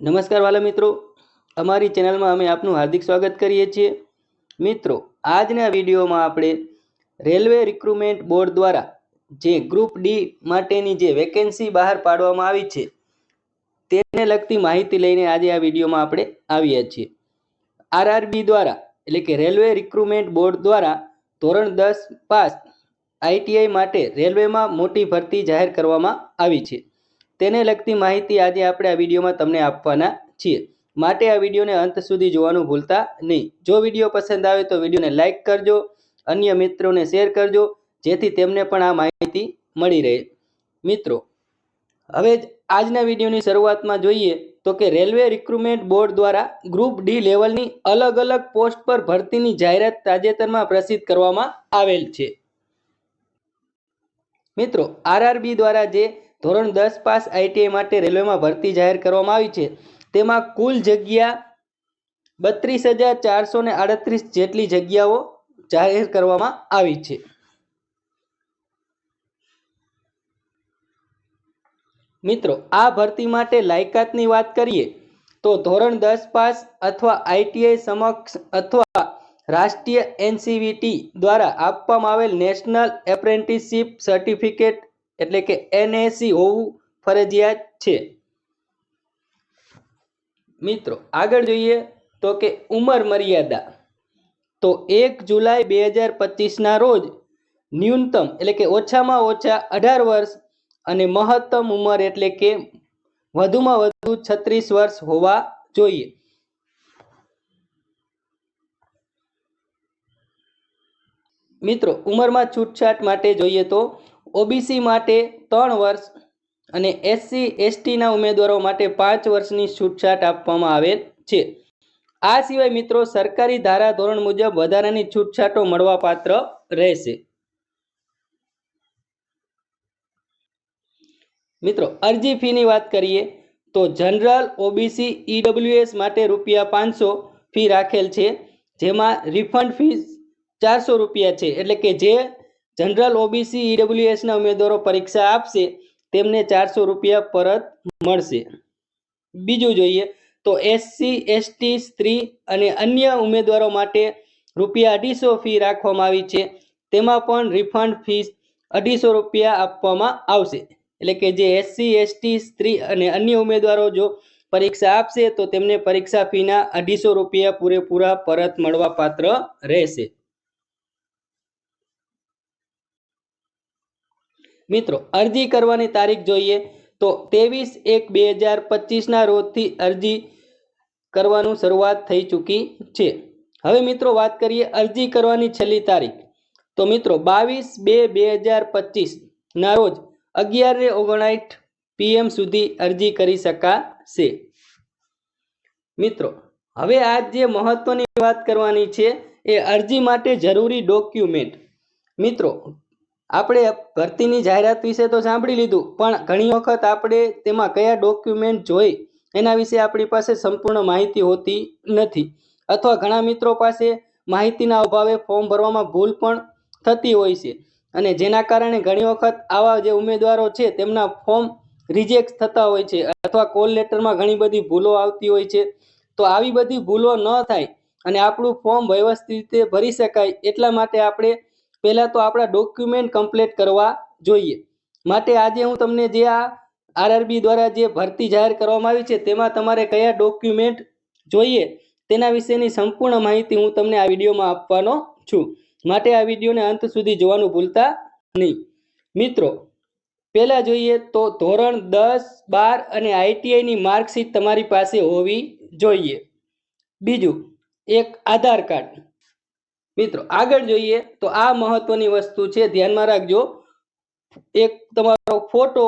નમસ્કાર વાલા મિત્રો. અમારી ચેનલમાં અમે આપનું હાર્દિક સ્વાગત કરીએ છીએ. મિત્રો, આજના વિડીયોમાં આપણે રેલવે રિક્રુટમેન્ટ બોર્ડ દ્વારા જે ગ્રુપ ડી માટેની જે વેકેન્સી બહાર પાડવામાં આવી છે, તેને લગતી માહિતી લઈને આજે આ વિડીયોમાં આપણે આવ્યા છીએ. આરઆરબી દ્વારા, એટલે કે રેલવે રિક્રુટમેન્ટ બોર્ડ દ્વારા ધોરણ દસ પાસ આઈટીઆઈ માટે રેલવેમાં મોટી ભરતી જાહેર કરવામાં આવી છે. તેને લગતી માહિતી આજે આપણે આ વિડીયોમાં તમને આપવાના છીએ. માટે આ વિડીયોને અંત સુધી જોવાનું ભૂલતા નહીં. જો વીડિયો પસંદ આવે તો વિડીયોને લાઇક કરજો, અન્ય મિત્રોને શેર કરજો, જેથી તેમને પણ આ માહિતી મળી રહે. મિત્રો, હવે આજના વિડીયોની શરૂઆતમાં જોઈએ તો કે રેલવે રિક્રુટમેન્ટ બોર્ડ દ્વારા ગ્રુપ ડી લેવલની અલગ અલગ પોસ્ટ પર ભરતીની જાહેરાત તાજેતરમાં પ્રસિદ્ધ કરવામાં આવેલ છે. મિત્રો, આરઆરબી દ્વારા જે ધોરણ દસ પાસ આઈટીઆઈ માટે રેલવેમાં ભરતી જાહેર કરવામાં આવી છે. તેમાં કુલ જગ્યા બત્રીસ હજાર ચારસો ને આડત્રીસ જેટલી જગ્યાઓ જાહેર કરવામાં આવી છે. મિત્રો, આ ભરતી માટે લાયકાતની વાત કરીએ તો ધોરણ દસ પાસ અથવા આઈટીઆઈ સમક્ષ અથવા રાષ્ટ્રીય એનસીવીટી દ્વારા આપવામાં આવેલ નેશનલ એપ્રેન્ટિસશીપ સર્ટિફિકેટ એટલે કે એનએસી હોવું ફરજિયાત છે. મિત્રો, આગળ જોઈએ તો કે ઉંમર મર્યાદા. તો એક જુલાઈ બે હજાર પચીસના રોજ ન્યૂનતમ એટલે કે ઓછામાં ઓછા અઢાર વર્ષ અને મહત્તમ ઉંમર એટલે કે વધુમાં વધુ છત્રીસ વર્ષ હોવા જોઈએ. મિત્રો, ઉંમરમાં છૂટછાટ માટે જોઈએ તો ઓબીસી માટે ત્રણ વર્ષ અને એસસી એસટીના ઉમેદવારો માટે પાંચ વર્ષની છૂટછાટ આપવામાં આવેલ છે. આ સિવાય મિત્રો, સરકારી ધારા ધોરણ મુજબ વધારાની છૂટછાટો મળવાપાત્ર રહેશે. મિત્રો, અરજી ફીની વાત કરીએ તો જનરલ ઓબીસી ઈડબ્લ્યુએસ માટે રૂપિયા પાંચસો ફી રાખેલ છે, જેમાં રિફંડ ફી ચારસો રૂપિયા છે, એટલે કે જે જનરલ ઓબીસી ઈડબ્લ્યુએસના ઉમેદવારો પરીક્ષા આપશે, તેમને ચારસો રૂપિયા પરત મળશે. બીજું જોઈએ તો એસસી, એસટી, સ્ત્રી અને અન્ય ઉમેદવારો માટે રૂપિયા અઢીસો ફી રાખવામાં આવી છે. તેમાં પણ રિફંડ ફી અઢીસો રૂપિયા આપવામાં આવશે. એટલે કે જે એસસી, એસટી, સ્ત્રી અને અન્ય ઉમેદવારો જો પરીક્ષા આપશે, તો તેમને પરીક્ષા ફીના અઢીસો રૂપિયા પૂરેપૂરા પરત મળવા પાત્ર રહેશે. મિત્રો, અરજી કરવાની તારીખ જોઈએ તો ત્રેવીસ એક બે હજાર પચીસના રોજથી અરજી કરવાનું શરૂઆત થઈ ચૂકી છે. હવે મિત્રો વાત કરીએ અરજી કરવાની છેલ્લી તારીખ. તો મિત્રો, બાવીસ બે બે હજાર પચીસના રોજ અગિયાર ઓગણસાઠ પીએમ સુધી અરજી કરી શકાશે. મિત્રો, હવે આજ જે મહત્વની વાત કરવાની છે એ અરજી માટે જરૂરી ડોક્યુમેન્ટ. મિત્રો આપણે ભરતીની જાહેરાત વિશે તો સાંભળી લીધું, પણ ઘણી વખત આપણે તેમાં કયા ડોક્યુમેન્ટ જોઈ, એના વિશે આપણી પાસે સંપૂર્ણ માહિતી હોતી નથી. અથવા ઘણા મિત્રો પાસે માહિતીના અભાવે ફોર્મ ભરવામાં ભૂલ પણ થતી હોય છે. અને જેના કારણે ઘણી વખત આવા જે ઉમેદવારો છે, તેમના ફોર્મ રિજેક્ટ થતા હોય છે, અથવા કોલ લેટરમાં ઘણી બધી ભૂલો આવતી હોય છે. તો આવી બધી ભૂલો ન થાય અને આપણું ફોર્મ વ્યવસ્થિત રીતે ભરી શકાય, એટલા માટે આપણે પહેલાં તો આપણા ડોક્યુમેન્ટ કમ્પ્લીટ કરવા જોઈએ. માટે આજે હું તમને જે આ આરઆરબી દ્વારા જે ભરતી જાહેર કરવામાં આવી છે, તેમાં તમારે કયા ડોક્યુમેન્ટ જોઈએ, તેના વિશેની સંપૂર્ણ માહિતી હું તમને આ વિડીયોમાં આપવાનો છું. માટે આ વિડીયોને અંત સુધી જોવાનું ભૂલતા નહીં. મિત્રો, પહેલાં જોઈએ તો ધોરણ દસ, બાર અને આઈટીઆઈની માર્કશીટ તમારી પાસે હોવી જોઈએ. બીજું, એક આધાર કાર્ડ. મિત્રો, આગળ જોઈએ તો આ મહત્વની વસ્તુ છે, ધ્યાનમાં રાખજો. એક તમારો ફોટો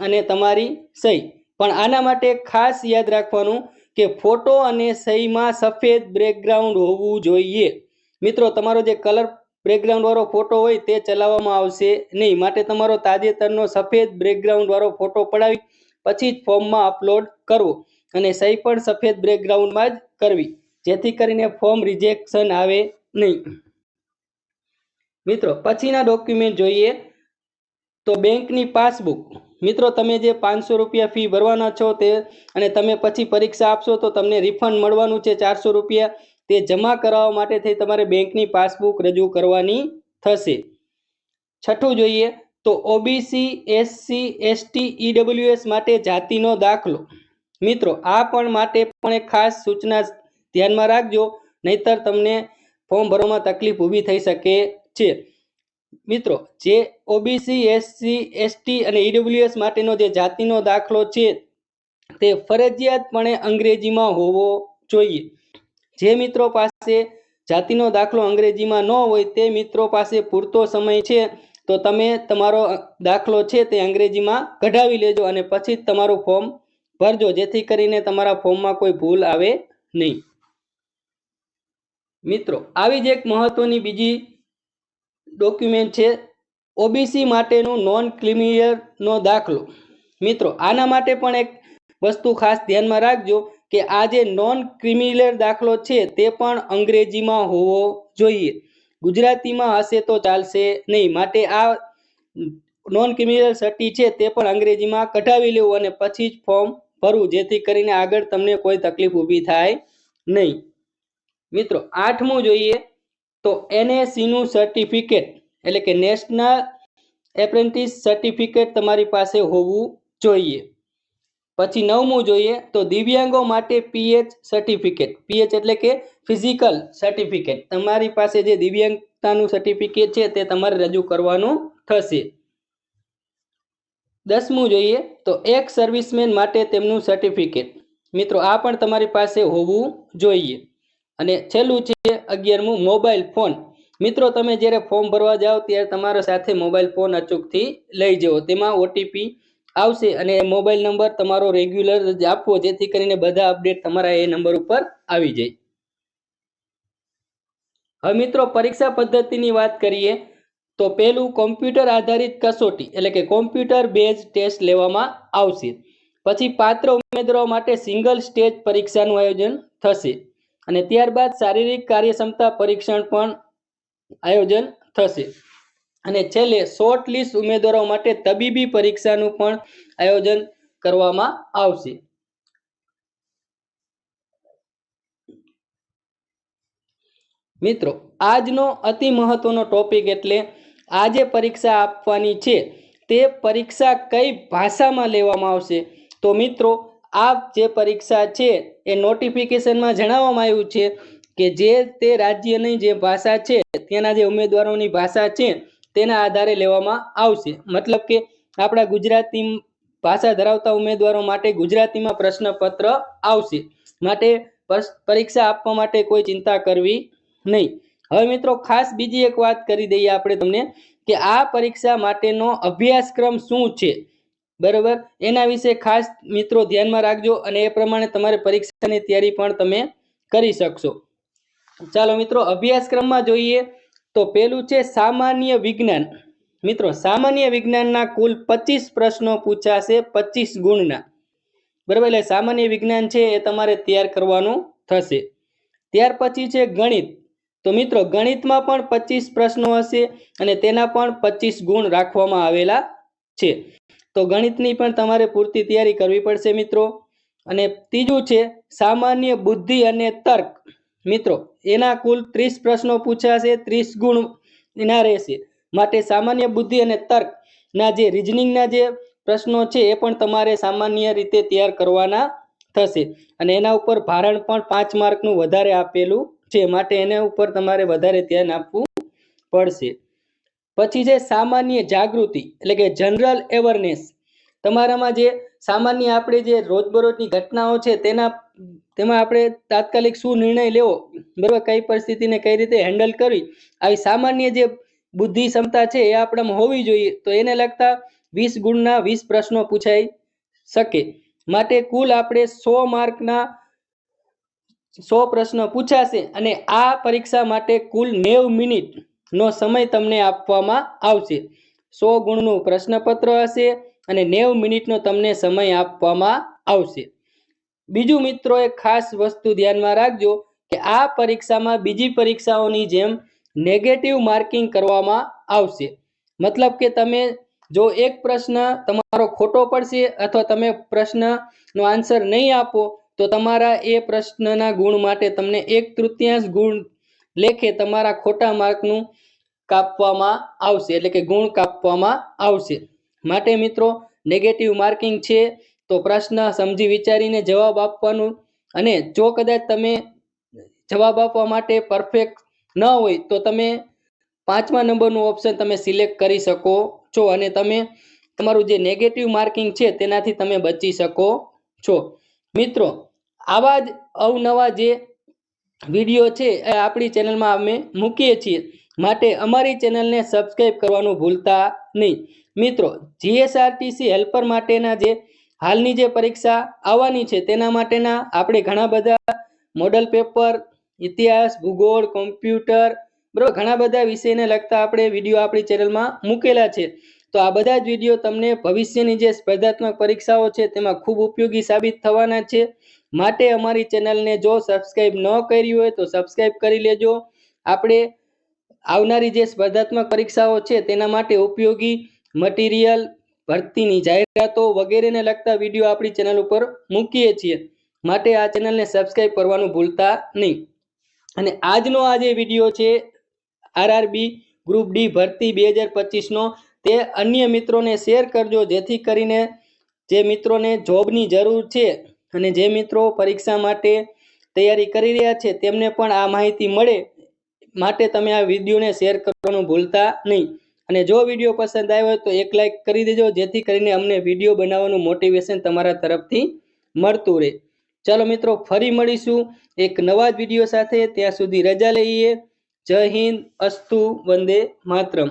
અને તમારી સહી. પણ આના માટે ખાસ યાદ રાખવાનું કે ફોટો અને સહીમાં સફેદ બ્રેકગ્રાઉન્ડ હોવું જોઈએ. મિત્રો, તમારો જે કલર બ્રેકગ્રાઉન્ડવાળો ફોટો હોય તે ચલાવવામાં આવશે નહીં. માટે તમારો તાજેતરનો સફેદ બ્રેકગ્રાઉન્ડવાળો ફોટો પડાવી, પછી જ ફોર્મમાં અપલોડ કરવો અને સહી પણ સફેદ બ્રેકગ્રાઉન્ડમાં જ કરવી. જેથી કરીને ફોર્મ રિજેક્શન આવે નહીં. મિત્રો, પછીના ડોક્યુમેન્ટ જોઈએ તો બેંકની પાસબુક. મિત્રો, તમે જે પાંચસો રૂપિયા ફી ભરવાના છો તે અને તમે પછી પરીક્ષા આપશો તો તમને રિફંડ મળવાનું છે ચારસો રૂપિયા. તે જમા કરાવવા માટે થઈ તમારે બેંકની પાસબુક રજૂ કરવાની થશે. છઠ્ઠું જોઈએ તો ઓબીસી એસસી એસટી ઈડબ્લ્યુએસ માટે જાતિનો દાખલો. મિત્રો, આ પણ માટે પણ એક ખાસ સૂચના ધ્યાનમાં રાખજો. નહીતર તમને ફોર્મ ભરવામાં તકલીફ ઊભી થઈ શકે છે. મિત્રો, જે ઓબીસી એસસી એસટી અને ઈડબ્લ્યુએસ માટેનો જે જાતિનો દાખલો છે, તે ફરજિયાતપણે અંગ્રેજીમાં હોવો જોઈએ. જે મિત્રો પાસે જાતિનો દાખલો અંગ્રેજીમાં ન હોય, તે મિત્રો પાસે પૂરતો સમય છે, તો તમે તમારો દાખલો છે તે અંગ્રેજીમાં કઢાવી લેજો અને પછી જ તમારું ફોર્મ ભરજો, જેથી કરીને તમારા ફોર્મમાં કોઈ ભૂલ આવે નહીં. મિત્રો, આવી જ એક મહત્વની બીજી ડોક્યુમેન્ટ છે ઓબીસી માટેનું નોન ક્લિમિયરનો દાખલો. મિત્રો, આના માટે પણ એક વસ્તુ ખાસ ધ્યાનમાં રાખજો કે આ જે નોન ક્રિમિનલ દાખલો છે, તે પણ અંગ્રેજીમાં હોવો જોઈએ. ગુજરાતીમાં હશે તો ચાલશે નહીં. માટે આ નોન ક્રિમિનલ સર્ટી છે, તે પણ અંગ્રેજીમાં કઢાવી લેવું અને પછી જ ફોર્મ ભરવું, જેથી કરીને આગળ તમને કોઈ તકલીફ ઊભી થાય નહીં. મિત્રો આઠમું જોઈએ તો એનએસીનું સર્ટિફિકેટ એટલે કે નેશનલ એપ્રેન્ટિસ સર્ટિફિકેટ તમારી પાસે હોવું જોઈએ. પછી નવમું જોઈએ તો દિવ્યાંગો માટે પીએચ સર્ટિફિકેટ પીએચ એટલે કે ફિઝિકલ સર્ટિફિકેટ તમારી પાસે જે દિવ્યાંગતાનું સર્ટિફિકેટ છે તે તમારે રજૂ કરવાનું થશે. દસમું જોઈએ તો એક સર્વિસમેન માટે તેમનું સર્ટિફિકેટ મિત્રો આ પણ તમારી પાસે હોવું જોઈએ. અને છેલ્લું છે અગિયારમું મોબાઈલ ફોન. મિત્રો, તમે જ્યારે ફોર્મ ભરવા જાઓ ત્યારે તમારા સાથે મોબાઈલ ફોન અચૂકથી લઈ જાઓ તેમાં ઓટીપી આવશે અને મોબાઈલ નંબર તમારો રેગ્યુલર જ આપવો, જેથી કરીને બધા અપડેટ તમારા એ નંબર ઉપર આવી જાય. હવે મિત્રો, પરીક્ષા પદ્ધતિની વાત કરીએ તો પહેલું કોમ્પ્યુટર આધારિત કસોટી, એટલે કે કોમ્પ્યુટર બેઝ ટેસ્ટ લેવામાં આવશે. પછી પાત્ર ઉમેદવારો માટે સિંગલ સ્ટેજ પરીક્ષાનું આયોજન થશે. અને ત્યારબાદ શારીરિક કાર્યક્ષમતા પરીક્ષણ પણ આયોજન થશે. અને છેલ્લે શોર્ટ લિસ્ટ ઉમેદવારો માટે તબીબી પરીક્ષાનું પણ આયોજન કરવામાં આવશે. મિત્રો, આજનો અતિ મહત્વનો ટોપિક એટલે આજે પરીક્ષા આપવાની છે. તે પરીક્ષા કઈ ભાષામાં લેવામાં આવશે? તો મિત્રો આ જે પરીક્ષા છે એ નોટિફિકેશનમાં જણાવવામાં આવ્યું છે કે જે તે રાજ્યની જે ભાષા છે, તેના જે ઉમેદવારોની ભાષા છે, તેના આધારે લેવામાં આવશે. મતલબ કે આપણા ગુજરાતી ભાષા ધરાવતા ઉમેદવારો માટે ગુજરાતીમાં પ્રશ્નપત્ર આવશે. માટે પરીક્ષા આપવા માટે કોઈ ચિંતા કરવી નહીં. હવે મિત્રો, ખાસ બીજી એક વાત કરી દઈએ આપણે તમને કે આ પરીક્ષા માટેનો અભ્યાસક્રમ શું છે? બરાબર? એના વિશે ખાસ મિત્રો ધ્યાનમાં રાખજો અને એ પ્રમાણે તમારે પરીક્ષાની તૈયારી પણ તમે કરી શકશો. ચાલો મિત્રો, અભ્યાસક્રમમાં જોઈએ તો પેલું છે સામાન્ય વિજ્ઞાન. મિત્રો, સામાન્ય વિજ્ઞાનના કુલ પચીસ પ્રશ્નો પૂછાશે પચીસ ગુણના. બરાબર? એટલે સામાન્ય વિજ્ઞાન છે એ તમારે તૈયાર કરવાનું થશે. ત્યાર પછી છે ગણિત. તો મિત્રો, ગણિતમાં પણ પચીસ પ્રશ્નો હશે અને તેના પણ પચીસ ગુણ રાખવામાં આવેલા છે. તો ગણિતની પણ તમારે પૂરતી તૈયારી કરવી પડશે, મિત્રો. અને ત્રીજું છે, સામાન્ય બુદ્ધિ અને તર્ક. મિત્રો, એના કુલ ત્રીસ પ્રશ્નો પૂછાશે, ત્રીસ ગુણ એના રહેશે. માટે સામાન્ય બુદ્ધિ અને તર્કના જે રિઝનિંગના જે પ્રશ્નો છે, એ પણ તમારે સામાન્ય રીતે તૈયાર કરવાના થશે. અને એના ઉપર ભારણ પણ પાંચ માર્કનું વધારે આપેલું છે, માટે એના ઉપર તમારે વધારે ધ્યાન આપવું પડશે. પછી છે સામાન્ય જાગૃતિ, એટલે કે જનરલ અવેરનેસ તમારામાં જે સામાન્ય આપણે જે રોજબરોજની ઘટનાઓ છે, તેના તેમાં આપણે તાત્કાલિક શું નિર્ણય લેવો, બરાબર, કઈ પરિસ્થિતિને કઈ રીતે હેન્ડલ કરવી, આવી સામાન્ય જે બુદ્ધિ ક્ષમતા છે એ આપણામાં હોવી જોઈએ, તો એને લગતા વીસ ગુણના વીસ પ્રશ્નો પૂછાઈ શકે. માટે કુલ આપણે સો માર્કના સો પ્રશ્નો પૂછાશે અને આ પરીક્ષા માટે કુલ નેવ મિનિટનો સમય તમને આપવામાં આવશે. સો ગુણનું પ્રશ્નપત્ર હશે અને નેવ મિનિટનો તમને સમય આપવામાં આવશે. બીજું મિત્રો એક ખાસ વસ્તુ ધ્યાનમાં રાખજો કે આ પરીક્ષામાં બીજી પરીક્ષાઓની જેમ નેગેટિવ માર્કિંગ કરવામાં આવશે. મતલબ કે તમે જો એક પ્રશ્ન તમારો ખોટો પડશે અથવા તમે પ્રશ્નનો આન્સર નહીં આપો, તો તમારા એ પ્રશ્નના ગુણ માટે તમને એક તૃતીયાંશ ગુણ લેખે તમારા ખોટા માર્કનું કાપવામાં આવશે, એટલે કે ગુણ કાપવામાં આવશે. માટે મિત્રો નેગેટિવ માર્કિંગ છે તો પ્રશ્ન સમજી વિચારીને જવાબ આપવાનું અને જો કદાચ તમે જવાબ આપવા માટે પરફેક્ટ ન હોય તો તમે પાંચમા નંબરનું ઓપ્શન તમે સિલેક્ટ કરી શકો છો અને તમે તમારું જે નેગેટિવ માર્કિંગ છે તેનાથી તમે બચી શકો છો. મિત્રો, આવા જ અવનવા જે વીડિયો છે એ આપણી ચેનલમાં અમે મૂકીએ છીએ. માટે અમારી ચેનલને સબસ્ક્રાઈબ કરવાનું ભૂલતા નહીં. મિત્રો, જીએસઆરટીસી હેલ્પર માટેના જે હાલની જે પરીક્ષા આવવાની છે તેના માટેના આપણે ઘણા બધા મોડલ પેપર, ઇતિહાસ, ભૂગોળ, કોમ્પ્યુટર, બરાબર, ઘણા બધા વિષયને લગતા આપણે વીડિયો આપણી ચેનલમાં મૂકેલા છે. તો આ બધા જ વીડિયો તમને ભવિષ્યની જે સ્પર્ધાત્મક પરીક્ષાઓ છે તેમાં ખૂબ ઉપયોગી સાબિત થવાના છે. માટે અમારી ચેનલને જો સબસ્ક્રાઈબ ન કરી હોય તો સબસ્ક્રાઈબ કરી લેજો. આપણે આવનારી જે સ્પર્ધાત્મક પરીક્ષાઓ છે તેના માટે ઉપયોગી મટીરિયલ ભરતીની જાહેરાતો વગેરેને લગતા વીડિયો આપણી ચેનલ ઉપર મૂકીએ છીએ. માટે આ ચેનલને સબસ્ક્રાઈબ કરવાનું ભૂલતા નહીં. અને આજનો આ જે વીડિયો છે આરઆરબી ગ્રુપ ડી ભરતી બે હજાર પચીસનો, તે અન્ય મિત્રોને શેર કરજો જેથી કરીને જે મિત્રોને જોબની જરૂર છે અને જે મિત્રો પરીક્ષા માટે તૈયારી કરી રહ્યા છે, તેમને પણ આ માહિતી મળે. માટે તમે આ વિડીયોને શેર કરવાનું ભૂલતા નહીં. અને જો વીડિયો પસંદ આવ્યો હોય તો એક લાઈક કરી દેજો, જેથી કરીને અમને વીડિયો બનાવવાનું મોટિવેશન તમારા તરફથી મળતું રહે. ચાલો મિત્રો, ફરી મળીશું એક નવા જ વીડિયો સાથે. ત્યાં સુધી રજા લઈએ. જય હિન્દ, અસ્તુ, વંદે માતરમ.